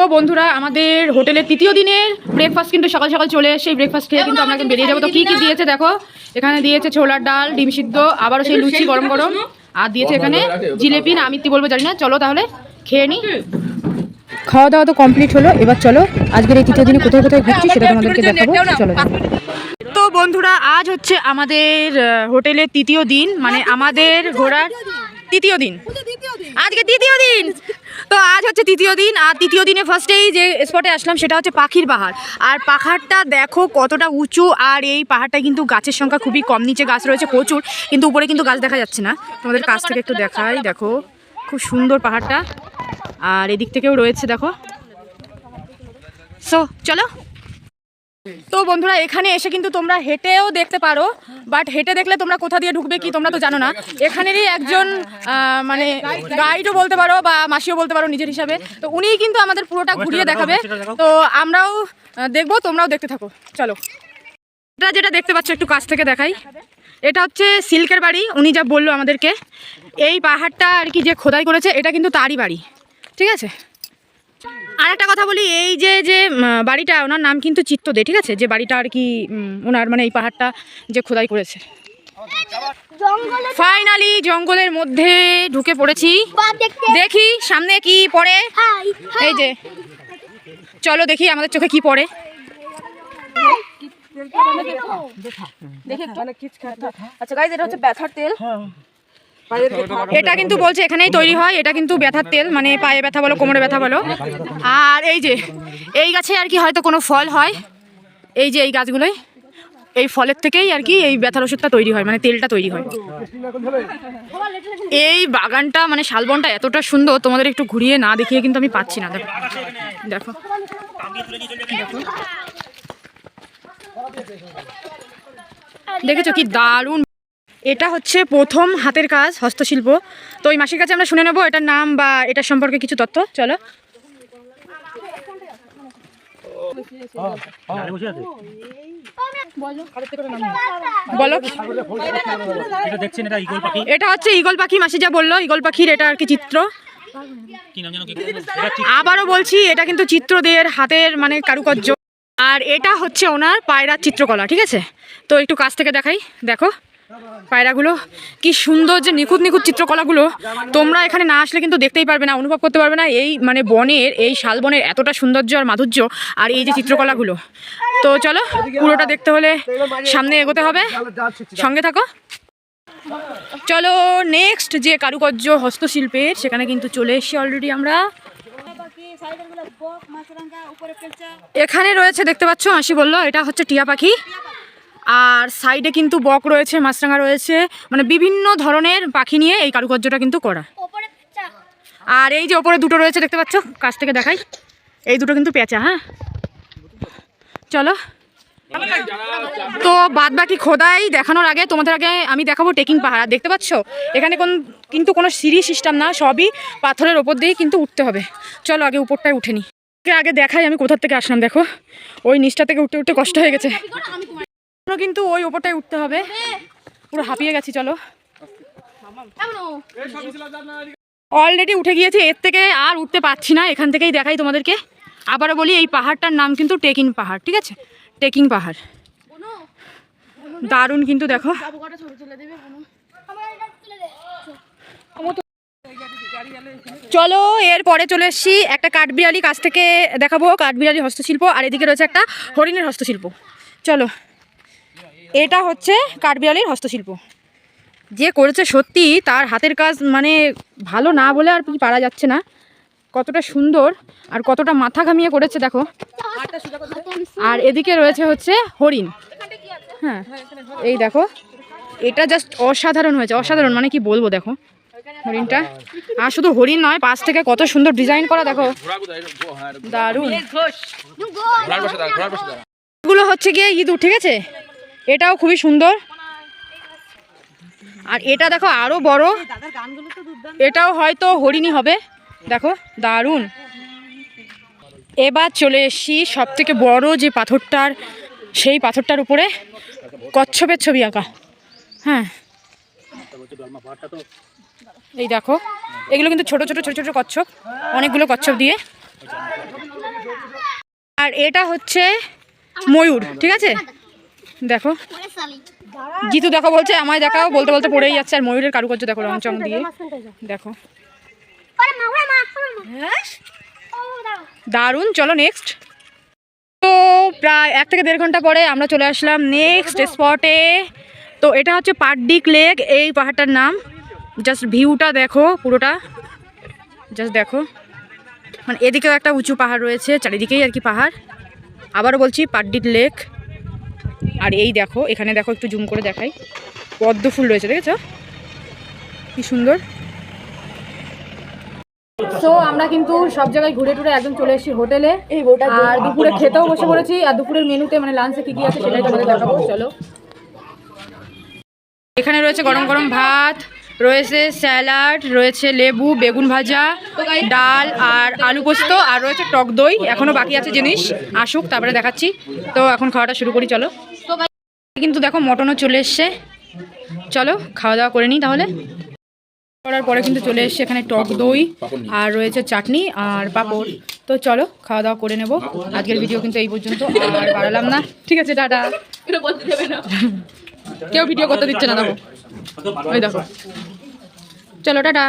ও বন্ধুরা আমাদের হোটেলের তৃতীয় দিনের ব্রেকফাস্ট কিন্তু সকাল সকাল চলে এসে ব্রেকফাস্ট খেয়ে কিন্তু আমরা বেরিয়ে যাব। তো কি কি দিয়েছে দেখো? এখানে দিয়েছে ছোলার ডাল ডিম সিদ্ধ আবারও সেই লুচি গরম গরম। আর দিয়েছে এখানে জিলেপি না আমি বলব জানি না। চলো তাহলে খেয়ে নি। খাওয়া দাওয়া তো কমপ্লিট হলো এবার চলো আজকের এই তৃতীয় দিনে কোথায় কোথায় ঘুরছি সেটা তোমাদেরকে দেখাবো। চলো। তো বন্ধুরা আজ হচ্ছে আমাদের হোটেলের তৃতীয় দিন মানে আমাদের ঘোরার তৃতীয় দিন। আজকে তৃতীয় দিন। তো আজ হচ্ছে তৃতীয় দিন, আর তৃতীয় দিনে ফার্স্টেই যে স্পটে আসলাম সেটা হচ্ছে পাখির পাহাড়। আর পাহাড়টা দেখো কতটা উঁচু, আর এই পাহাড়টা কিন্তু গাছের সংখ্যা খুবই কম, নিচে গাছ রয়েছে প্রচুর, কিন্তু উপরে কিন্তু গাছ দেখা যাচ্ছে না। তোমাদের কাছ থেকে একটু দেখাই, দেখো, খুব সুন্দর পাহাড়টা। আর এদিক থেকেও রয়েছে, দেখো। সো চলো। তো বন্ধুরা এখানে এসে কিন্তু তোমরা হেঁটেও দেখতে পারো বাট হেঁটে দেখলে তোমরা কোথা দিয়ে ঢুকবে কি তোমরা তো জানো না। এখানেরই একজন মানে গাইডও বলতে পারো বা মাসিও বলতে পারো নিজের হিসাবে। তো উনিই কিন্তু আমাদের পুরোটা ঘুরিয়ে দেখাবে। তো আমরাও দেখব তোমরাও দেখতে থাকো। চলো। এটা যেটা দেখতে পাচ্ছ একটু কাছ থেকে দেখাই। এটা হচ্ছে সিল্কের বাড়ি উনি যা বলল আমাদেরকে। এই পাহাড়টা আর কি যে খোদাই করেছে এটা কিন্তু তারই বাড়ি। ঠিক আছে? আর একটা কথা বলি এই যে যে বাড়িটা ওনার নাম কিন্তু চিত্তদে ঠিক আছে? যে বাড়িটা আর কি ওনার মানে এই পাহাড়টা যে খোদাই করেছে। ফাইনালি জঙ্গলের মধ্যে ঢুকে পড়েছি। দেখি সামনে কি পড়ে। এই যে চলো দেখি আমাদের চোখে কি পড়ে। আচ্ছা গাইজ এটা হচ্ছে ব্যথার তেল। এটা কিন্তু বলছে এখানেই তৈরি হয় এটা কিন্তু ব্যথার তেল মানে পায়ে ব্যথা বলো কোমরে ব্যথা বলো। আর এই যে এই গাছে আর কি হয়তো কোনো ফল হয়? এই যে এই গাছগুলোই এই ফলের থেকেই আর কি এই ব্যথার ওষুধটা তৈরি হয় মানে তেলটা তৈরি হয়। এই বাগানটা মানে শালবনটা এতটা সুন্দর তোমাদের একটু ঘুরিয়ে না দেখিয়ে কিন্তু আমি পাচ্ছি না। দেখো দেখো। দেখো। দেখেছ কি দারুণ এটা হচ্ছে প্রথম হাতের কাজ হস্তশিল্প। তো ওই মাসির কাছে আমরা শুনে নেব এটার নাম বা এটার সম্পর্কে কিছু তথ্য। চলো। এটা হচ্ছে ইগল পাখি, মাসি যা বলল ইগল পাখির এটা আর কি চিত্র। আবারও বলছি, এটা কিন্তু চিত্রদের হাতের মানে কারুকার্য। আর এটা হচ্ছে ওনার পায়রার চিত্রকলা, ঠিক আছে? তো একটু কাছ থেকে দেখাই, দেখো। পায়রাগুলো, কি সুন্দর যে নিখুঁত নিখুঁত চিত্রকলাগুলো। তোমরা এখানে না আসলে কিন্তু দেখতেই পারবে না, অনুভব করতে পারবে না এই মানে বনের, এই শালবনের এতটা সৌন্দর্য আর মাধুর্য আর এই যে চিত্রকলাগুলো। তো চলো, পুরোটা দেখতে হলে সামনে এগোতে হবে। সঙ্গে থাকো। চলো নেক্সট যে কারুকার্য হস্তশিল্পের, সেখানে কিন্তু চলে এসেছি অলরেডি আমরা। এখানে রয়েছে, দেখতে পাচ্ছ মাসি বলল, এটা হচ্ছে টিয়া পাখি। আর সাইডে কিন্তু বক রয়েছে মাছরাঙা রয়েছে মানে বিভিন্ন ধরনের পাখি নিয়ে এই কারুকার্যটা কিন্তু করা। আর এই যে ওপরে দুটো রয়েছে দেখতে পাচ্ছ? কাছ থেকে দেখাই। এই দুটো কিন্তু পেঁচা হ্যাঁ? চলো। তো বাদ বাকি খোদাই দেখানোর আগে তোমাদের আগে আমি দেখাবো টেকিং পাহাড় আর দেখতে পাচ্ছ? এখানে কোন কিন্তু কোনো সিঁড়ি সিস্টেম না সবই পাথরের ওপর দিয়েই কিন্তু উঠতে হবে। চলো আগে উপরটায় উঠে নি। আগে আগে দেখাই আমি কোথার থেকে আসলাম দেখো। ওই নিচটা থেকে উঠতে উঠতে কষ্ট হয়ে গেছে। কিন্তু ওই ওপরটায় উঠতে হবে। পুরো হাঁপিয়ে গেছি, চলো। অলরেডি উঠে গিয়েছি, এর থেকে আর উঠতে পারছি না, এখান থেকেই দেখাই তোমাদেরকে। আবারও বলি, এই পাহাড়টার নাম কিন্তু টেকিং পাহাড়, ঠিক আছে? টেকিং পাহাড়। দারুণ কিন্তু দেখো। চলো, এরপরে চলে এসেছি একটা কাঠবিড়ালি কাছ থেকে দেখাবো, কাঠবিড়ালি হস্তশিল্প, আর এদিকে রয়েছে একটা হরিণের হস্তশিল্প। চলো। এটা হচ্ছে কাঠবিড়ালির হস্তশিল্প। যে করেছে সত্যি তার হাতের কাজ মানে ভালো না বলে আর কি পারা যাচ্ছে না। কতটা সুন্দর আর কতটা মাথা ঘামিয়ে করেছে দেখো। আর এদিকে রয়েছে হচ্ছে হরিণ। হ্যাঁ এই দেখো এটা জাস্ট অসাধারণ হয়েছে অসাধারণ মানে কি বলব দেখো হরিণটা। আর শুধু হরিণ নয় পাশ থেকে কত সুন্দর ডিজাইন করা দেখো। দারুণ। গুলো হচ্ছে গিয়ে ইঁদুর ঠিক আছে? এটাও খুবই সুন্দর। আর এটা দেখো আরও বড়। এটাও হয়তো হরিণই হবে। দেখো, দারুণ। এবার চলে এসছি সব থেকে বড় যে পাথরটার, সেই পাথরটার উপরে কচ্ছপের ছবি আঁকা। হ্যাঁ। এই দেখো, এগুলো কিন্তু ছোট ছোট ছোট ছোট কচ্ছপ, অনেকগুলো কচ্ছপ দিয়ে। আর এটা হচ্ছে ময়ূর, ঠিক আছে? দেখো। জিতু দেখো বলছে, আমায় দেখাও, বলতে বলতে পড়েই যাচ্ছে, আর ময়ূরের কারুকার্য দেখো রং চং দিয়ে। দেখো। দারুণ, চলো নেক্সট তো প্রায় এক থেকে দেড় ঘণ্টা পরে আমরা চলে আসলাম নেক্সট স্পটে তো এটা হচ্ছে পাড্ডিক লেক এই পাহাড়টার নাম। জাস্ট ভিউটা দেখো, পুরোটা। জাস্ট দেখো। মানে এদিকেও একটা উঁচু পাহাড় রয়েছে, চারিদিকেই আর কি পাহাড়। আবারও বলছি পাড্ডিক লেক আর এই দেখো এখানে দেখো একটু জুম করে দেখাই। পদ্ম ফুল রয়েছে দেখেছ? কি সুন্দর। তো আমরা কিন্তু সব জায়গায় ঘুরে টুরে একদম চলে এসেছি হোটেলে। আর দুপুরে খেতেও বসে পড়েছি আর দুপুরের মেনুতে মানে লাঞ্চে কি কি আছে সেটাই তোমাদের দেখাবো চলো। এখানে রয়েছে গরম গরম ভাত রয়েছে স্যালাড রয়েছে লেবু বেগুন ভাজা ডাল আর আলু পোস্ত আর রয়েছে টক দই। এখনও বাকি আছে জিনিস। আসুক তারপরে দেখাচ্ছি। তো এখন খাওয়াটা শুরু করি চলো। কিন্তু দেখো মটনও চলে এসছে। চলো খাওয়া দাওয়া করে নিই তাহলে। করার পরে কিন্তু চলে এসছে এখানে টক দই আর রয়েছে চাটনি আর পাঁপড়। তো চলো খাওয়া দাওয়া করে নেব। আজকের ভিডিও কিন্তু এই পর্যন্ত। আর বাড়ালাম না। ঠিক আছে টাটা। কেউ ভিডিও করতে দিচ্ছে না দেখো। ওই দেখো। চলো টাটা।